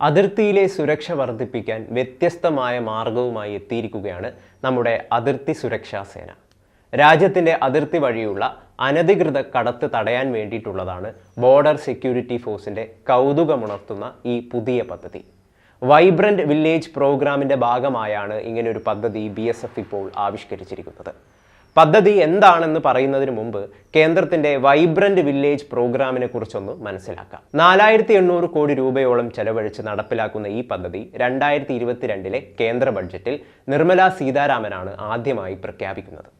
അതിർത്തിയിലെ സുരക്ഷ വർദ്ധിപ്പിക്കാൻ വ്യത്യസ്തമായ മാർഗവുമായി എത്തിയിരിക്കുകയാണ് നമ്മുടെ അതിർത്തി സുരക്ഷാ സേന. രാജ്യത്തിന്റെ അതിർത്തി വഴിയുള്ള അനധികൃത കടത്ത് തടയാൻ വേണ്ടിയിട്ടുള്ളതാണ് ബോർഡർ സെക്യൂരിറ്റി ഫോഴ്സിന്റെ കൗതുകമുണർത്തുന്ന ഈ പുതിയ പദ്ധതി. വൈബ്രന്റ് വില്ലേജ് പ്രോഗ്രാമിന്റെ ഭാഗമായാണ് ഇങ്ങനെയൊരു പദ്ധതി ബി ഇപ്പോൾ ആവിഷ്കരിച്ചിരിക്കുന്നത്. പദ്ധതി എന്താണെന്ന് പറയുന്നതിന് മുമ്പ് കേന്ദ്രത്തിന്റെ വൈബ്രന്റ് വില്ലേജ് പ്രോഗ്രാമിനെ കുറിച്ചൊന്ന് മനസ്സിലാക്കാം. നാലായിരത്തി എണ്ണൂറ് കോടി രൂപയോളം ചെലവഴിച്ച് നടപ്പിലാക്കുന്ന ഈ പദ്ധതി രണ്ടായിരത്തി ഇരുപത്തിരണ്ടിലെ കേന്ദ്ര ബഡ്ജറ്റിൽ നിർമ്മല സീതാരാമനാണ് ആദ്യമായി പ്രഖ്യാപിക്കുന്നത്.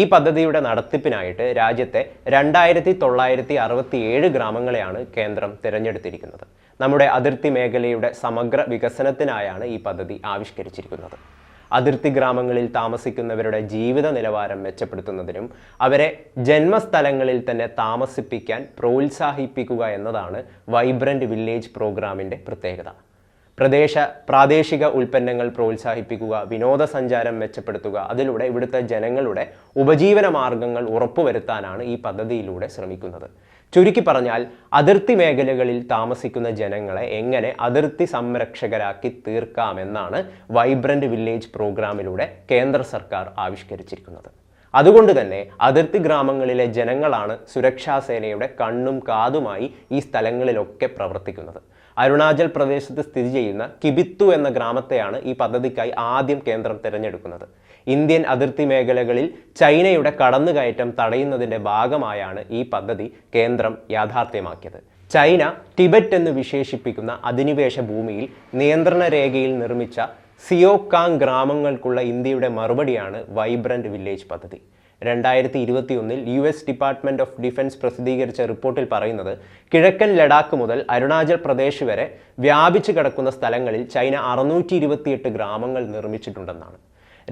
ഈ പദ്ധതിയുടെ നടത്തിപ്പിനായിട്ട് രാജ്യത്തെ രണ്ടായിരത്തി തൊള്ളായിരത്തി അറുപത്തി ഏഴ് ഗ്രാമങ്ങളെയാണ് കേന്ദ്രം തിരഞ്ഞെടുത്തിരിക്കുന്നത്. നമ്മുടെ അതിർത്തി മേഖലയുടെ സമഗ്ര വികസനത്തിനായാണ് ഈ പദ്ധതി ആവിഷ്കരിച്ചിരിക്കുന്നത്. അതിർത്തി ഗ്രാമങ്ങളിൽ താമസിക്കുന്നവരുടെ ജീവിത നിലവാരം മെച്ചപ്പെടുത്തുന്നതിനും അവരെ ജന്മസ്ഥലങ്ങളിൽ തന്നെ താമസിപ്പിക്കാൻ പ്രോത്സാഹിപ്പിക്കുക എന്നതാണ് വൈബ്രന്റ് വില്ലേജ് പ്രോഗ്രാമിന്റെ പ്രത്യേകത. പ്രദേശ പ്രാദേശിക ഉൽപ്പന്നങ്ങൾ പ്രോത്സാഹിപ്പിക്കുക വിനോദസഞ്ചാരം മെച്ചപ്പെടുത്തുക അതിലൂടെ ഇവിടുത്തെ ജനങ്ങളുടെ ഉപജീവന മാർഗങ്ങൾ ഉറപ്പുവരുത്താനാണ് ഈ പദ്ധതിയിലൂടെ ശ്രമിക്കുന്നത്. ചുരുക്കി പറഞ്ഞാൽ അതിർത്തി മേഖലകളിൽ താമസിക്കുന്ന ജനങ്ങളെ എങ്ങനെ അതിർത്തി സംരക്ഷകരാക്കി തീർക്കാമെന്നാണ് വൈബ്രന്റ് വില്ലേജ് പ്രോഗ്രാമിലൂടെ കേന്ദ്ര സർക്കാർ ആവിഷ്കരിച്ചിരിക്കുന്നത്. അതുകൊണ്ട് തന്നെ അതിർത്തി ഗ്രാമങ്ങളിലെ ജനങ്ങളാണ് സുരക്ഷാസേനയുടെ കണ്ണും കാതുമായി ഈ സ്ഥലങ്ങളിലൊക്കെ പ്രവർത്തിക്കുന്നത്. അരുണാചൽ പ്രദേശത്ത് സ്ഥിതി ചെയ്യുന്ന കിബിത്തു എന്ന ഗ്രാമത്തെയാണ് ഈ പദ്ധതിക്കായി ആദ്യം കേന്ദ്രം തിരഞ്ഞെടുക്കുന്നത്. ഇന്ത്യൻ അതിർത്തി മേഖലകളിൽ ചൈനയുടെ കടന്നുകയറ്റം തടയുന്നതിന്റെ ഭാഗമായാണ് ഈ പദ്ധതി കേന്ദ്രം യാഥാർത്ഥ്യമാക്കിയത്. ചൈന ടിബറ്റ് എന്ന് വിശേഷിപ്പിക്കുന്ന അധിനിവേശ ഭൂമിയിൽ നിയന്ത്രണ രേഖയിൽ നിർമ്മിച്ച സിയോകാങ് ഗ്രാമങ്ങൾക്കുള്ള ഇന്ത്യയുടെ മറുപടിയാണ് വൈബ്രന്റ് വില്ലേജ് പദ്ധതി. രണ്ടായിരത്തി ഇരുപത്തിയൊന്നിൽ U S department of defence പ്രസിദ്ധീകരിച്ച റിപ്പോർട്ടിൽ പറയുന്നത് കിഴക്കൻ ലഡാക്ക് മുതൽ അരുണാചൽ പ്രദേശ് വരെ വ്യാപിച്ചു കിടക്കുന്ന സ്ഥലങ്ങളിൽ ചൈന അറുന്നൂറ്റി ഗ്രാമങ്ങൾ നിർമ്മിച്ചിട്ടുണ്ടെന്നാണ്.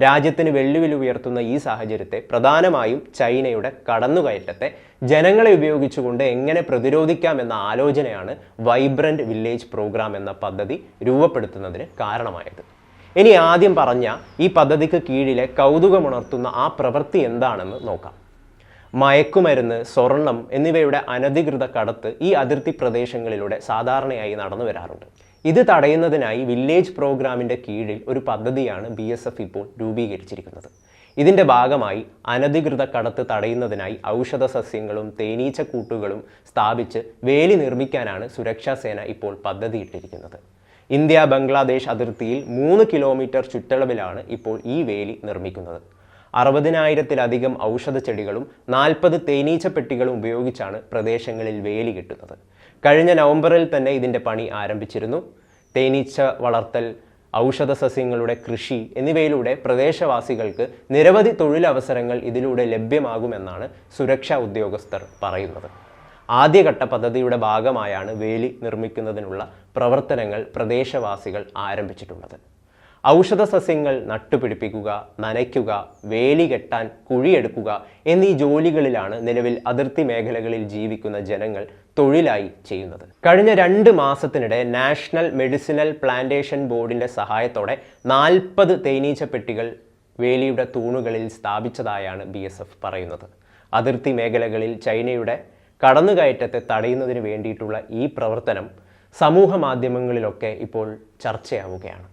രാജ്യത്തിന് വെല്ലുവിളി ഉയർത്തുന്ന ഈ സാഹചര്യത്തെ പ്രധാനമായും ചൈനയുടെ കടന്നുകയറ്റത്തെ ജനങ്ങളെ ഉപയോഗിച്ചുകൊണ്ട് എങ്ങനെ പ്രതിരോധിക്കാം എന്ന ആലോചനയാണ് വൈബ്രന്റ് വില്ലേജ് പ്രോഗ്രാം എന്ന പദ്ധതി രൂപപ്പെടുത്തുന്നതിന് കാരണമായത്. ഇനി ആദ്യം പറഞ്ഞ ഈ പദ്ധതിക്ക് കീഴിലെ കൗതുകമുണർത്തുന്ന ആ പ്രവൃത്തി എന്താണെന്ന് നോക്കാം. മയക്കുമരുന്ന് സ്വർണം എന്നിവയുടെ അനധികൃത കടത്ത് ഈ അതിർത്തി പ്രദേശങ്ങളിലൂടെ സാധാരണയായി നടന്നു വരാറുണ്ട്. ഇത് തടയുന്നതിനായി വില്ലേജ് പ്രോഗ്രാമിന്റെ കീഴിൽ ഒരു പദ്ധതിയാണ് ബി എസ് എഫ് ഇപ്പോൾ രൂപീകരിച്ചിരിക്കുന്നത്. ഇതിന്റെ ഭാഗമായി അനധികൃത കടത്ത് തടയുന്നതിനായി ഔഷധ സസ്യങ്ങളും തേനീച്ചക്കൂട്ടുകളും സ്ഥാപിച്ച് വേലി നിർമ്മിക്കാനാണ് സുരക്ഷാ സേന ഇപ്പോൾ പദ്ധതിയിട്ടിരിക്കുന്നത്. ഇന്ത്യ ബംഗ്ലാദേശ് അതിർത്തിയിൽ മൂന്ന് കിലോമീറ്റർ ചുറ്റളവിലാണ് ഇപ്പോൾ ഈ വേലി നിർമ്മിക്കുന്നത്. അറുപതിനായിരത്തിലധികം ഔഷധ ചെടികളും നാൽപ്പത് തേനീച്ച പെട്ടികളും ഉപയോഗിച്ചാണ് പ്രദേശങ്ങളിൽ വേലി കിട്ടുന്നത്. കഴിഞ്ഞ നവംബറിൽ തന്നെ ഇതിന്റെ പണി ആരംഭിച്ചിരുന്നു. തേനീച്ച വളർത്തൽ ഔഷധ സസ്യങ്ങളുടെ കൃഷി എന്നിവയിലൂടെ പ്രദേശവാസികൾക്ക് നിരവധി തൊഴിലവസരങ്ങൾ ഇതിലൂടെ ലഭ്യമാകുമെന്നാണ് സുരക്ഷാ ഉദ്യോഗസ്ഥർ പറയുന്നത്. ആദ്യഘട്ട പദ്ധതിയുടെ ഭാഗമായാണ് വേലി നിർമ്മിക്കുന്നതിനുള്ള പ്രവർത്തനങ്ങൾ പ്രദേശവാസികൾ ആരംഭിച്ചിട്ടുള്ളത്. ഔഷധ സസ്യങ്ങൾ നട്ടുപിടിപ്പിക്കുക നനയ്ക്കുക വേലി കെട്ടാൻ കുഴിയെടുക്കുക എന്നീ ജോലികളിലാണ് നിലവിൽ അതിർത്തി മേഖലകളിൽ ജീവിക്കുന്ന ജനങ്ങൾ തൊഴിലായി ചെയ്യുന്നത്. കഴിഞ്ഞ രണ്ട് മാസത്തിനിടെ നാഷണൽ മെഡിസിനൽ പ്ലാന്റേഷൻ ബോർഡിന്റെ സഹായത്തോടെ നാൽപ്പത് തേനീച്ച പെട്ടികൾ വേലിയുടെ തൂണുകളിൽ സ്ഥാപിച്ചതായാണ് ബി പറയുന്നത്. അതിർത്തി മേഖലകളിൽ ചൈനയുടെ കടന്നുകയറ്റത്തെ തടയുന്നതിന് വേണ്ടിയിട്ടുള്ള ഈ പ്രവർത്തനം സമൂഹ മാധ്യമങ്ങളിലൊക്കെ ഇപ്പോൾ ചർച്ചയാവുകയാണ്.